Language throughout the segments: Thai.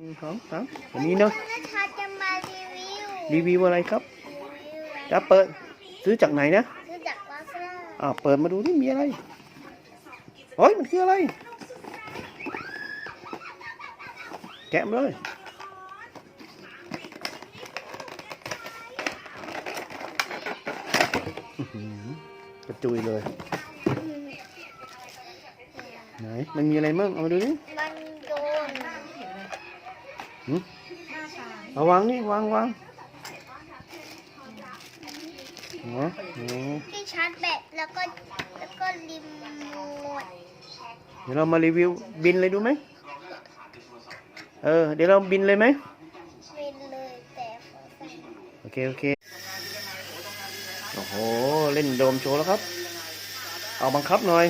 หนึ่งสองสามวันนี้เนาะนัทาจะมารีวิวรีวิวอะไรครับรีวิวอะไรจะเปิดซื้อจากไหนนะซื้อจากวาซ่าอ่าเปิดมาดูนี่มีอะไรเฮ้ยมันคืออะไร แกะมาเลยอื้อหือกระจุยเลย ไหน มันมีอะไรมั่งเอามาดูนี่มันโดน เอาวางนี่วางวางอ๋ออ๋อที่ชาร์จแบตแล้วก็แล้วก็รีโมทเดี๋ยวเรามารีวิวบินเลยดูไหมเออเดี๋ยวเราบินเลยไหมเป็นเลยแต่ขอใส่โอเคโอเคโอ้โหเล่นโดมโชว์แล้วครับ เอาบังคับหน่อย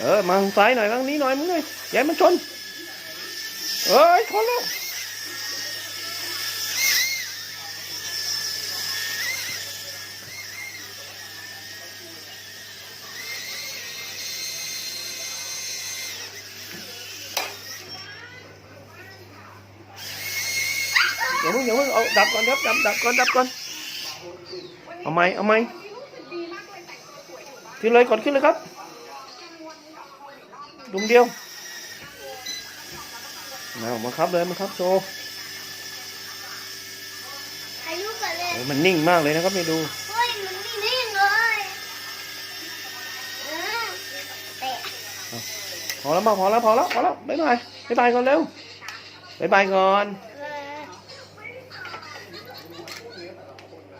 เออมาทางซ้ายหน่อยทางนี้หน่อยมึงเลยอย่าให้มันชนเอ้ยชนแล้ว อย่าเพิ่งอย่าเพิ่งเอาดับก่อนดับดับดับก่อนดับก่อนเอาไหมเอาไหมขึ้นเลยกดขึ้นเลยครับดุมเดียวเอามาครับเลยมาครับโชว์อายุกันเลยโอ้ยมันนิ่งมากเลยนะครับนี่ดูเฮ้ยมันไม่นิ่งเลยเออเตะพอแล้วมาพอแล้วพอแล้วพอแล้วบ๊ายบายบ๊ายบายก่อนเร็วบ๊ายบายก่อนบ